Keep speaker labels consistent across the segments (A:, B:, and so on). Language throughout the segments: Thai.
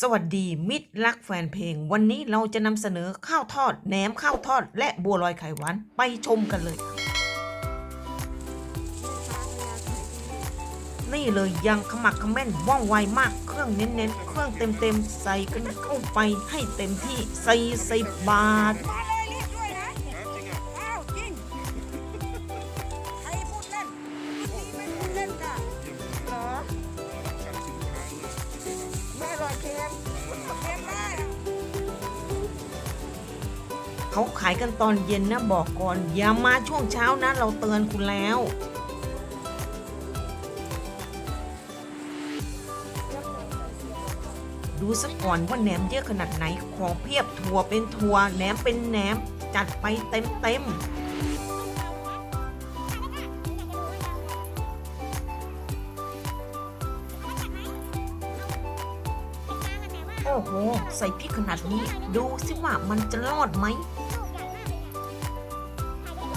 A: สวัสดีมิตรรักแฟนเพลง วันนี้เราจะนำเสนอข้าวทอดแหนมข้าวทอด และบัวลอยไข่หวานไปชมกันเลย นี่เลยยังขมักขม้นว่องไวมากเครื่องเน้นๆ เครื่องเต็มๆ ใส่กันเข้าไปให้เต็มที่ใส่ใส่บบาท
B: เขา
A: ขายกันตอนเย็นนะบอกก่อน อย่ามาช่วงเช้านะ เราเตือนคุณแล้ว ดูสักก่อนว่าแหนมเยอะขนาดไหน ของเพียบถั่วเป็นถั่วแหนมเป็นแหนม จัดไปเต็มเต็มโอ้โห ใส่พริกขนาดนี้ ดูสิว่ามันจะรอดไหม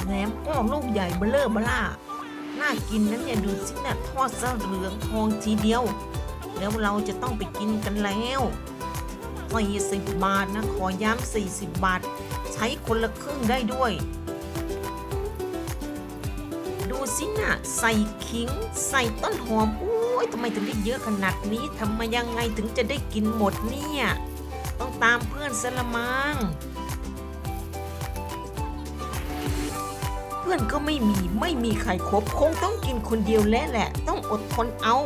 A: แหนมก็ลูกใหญ่เบลเลอร์บล่า น่ากินนั้นเนี่ยดูสินะทอดซะเหลืองทองทีเดียว แล้วเราจะต้องไปกินกันแล้ว40 บาทนะ ขอย้ำ40 บาท ใช้คนละครึ่งได้ด้วย ดูสินะใส่ขิง ใส่ต้นหอมโอ้ยทำไมถึงได้เยอะขนาดนี้ทำมายังไงถึงจะได้กินหมดเนี่ย ต้องตามเพื่อนสละมัง พื่อนก็ไม่มี ไม่มีใครครบคงต้องกินคนเดียวแล้วแหละ ต้องอดทนเอา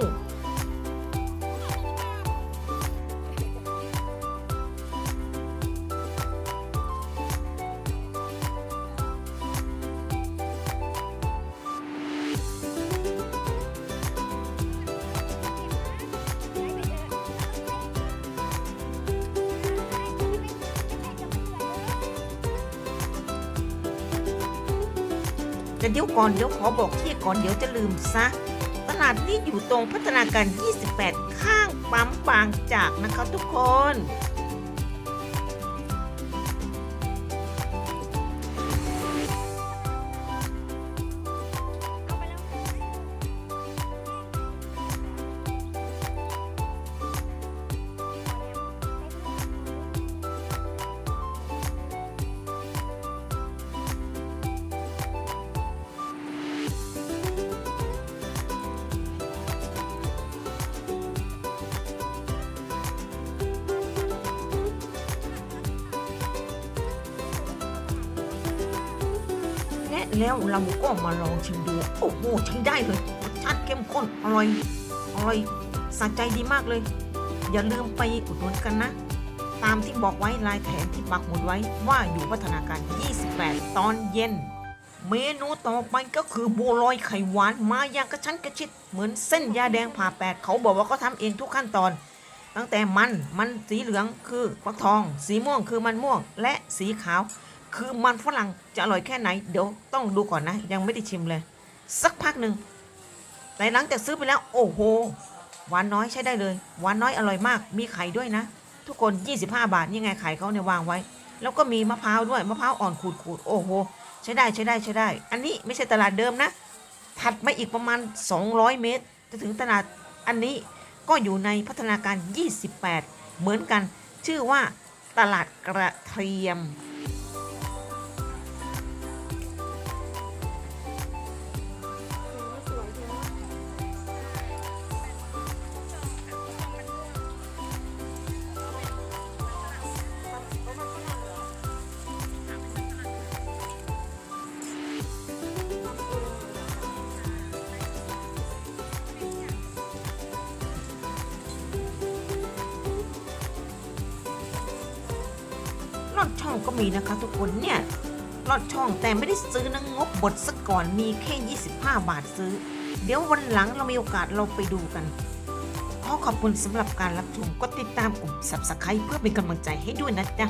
A: แต่เดี๋ยวก่อนเดี๋ยวขอบอกที่ก่อนเดี๋ยวจะลืมซะ ตลาดนี้อยู่ตรงพัฒนาการ 28 ข้างปั๊มบางจากนะคะทุกคน แล้วเราก็มาลองชิมดูโอ้โหใช้ได้เลยรสชาติเข้มข้นอร่อยอร่อยสะใจดีมากเลย อย่าลืมไปอุดหนุนกันนะ ตามที่บอกไว้ลายแถมที่ปักหมุดไว้ว่าอยู่พัฒนาการ 28 ตอนเย็น เมนูต่อไปก็คือบัวลอยไข่หวานมาอย่างกระชั้นกระชิด เหมือนเส้นยาแดงผ่าแปดเขาบอกว่าเขาทำเองทุกขั้นตอนตั้งแต่มัน มันสีเหลืองคือฟักทอง สีม่วงคือมันม่วง และสีขาว คือมันฝรั่งจะอร่อยแค่ไหน เดี๋ยวต้องดูก่อนนะ ยังไม่ได้ชิมเลย สักพักหนึ่งแต่หลังจากซื้อไปแล้ว โอ้โหหวานน้อยใช้ได้เลยหวานน้อยอร่อยมาก มีไข่ด้วยนะ ทุกคน 25 บาทนี่ไงไข่เขาเนี่ยวางไว้ แล้วก็มีมะพร้าวด้วยมะพร้าวอ่อนขูดๆโอ้โหใช้ได้ใช้ได้ใช้ได้ อันนี้ไม่ใช่ตลาดเดิมนะ ถัดมาอีกประมาณ 200 เมตร จะถึงตลาดอันนี้ก็อยู่ในพัฒนาการ 28 เหมือนกัน ชื่อว่าตลาดกระเทียม อดช่องก็มีนะคะทุกคนเนี่ยลอดช่องแต่ไม่ได้ซื้อนะงบบดซะก่อนมีแค่ 25 บาทซื้อ เดี๋ยววันหลังเรามีโอกาสเราไปดูกัน ขอขอบคุณสำหรับการรับชมกดติดตามกลุ่ม Subscribe เพื่อเป็นกำลังใจให้ด้วยนะจ๊ะ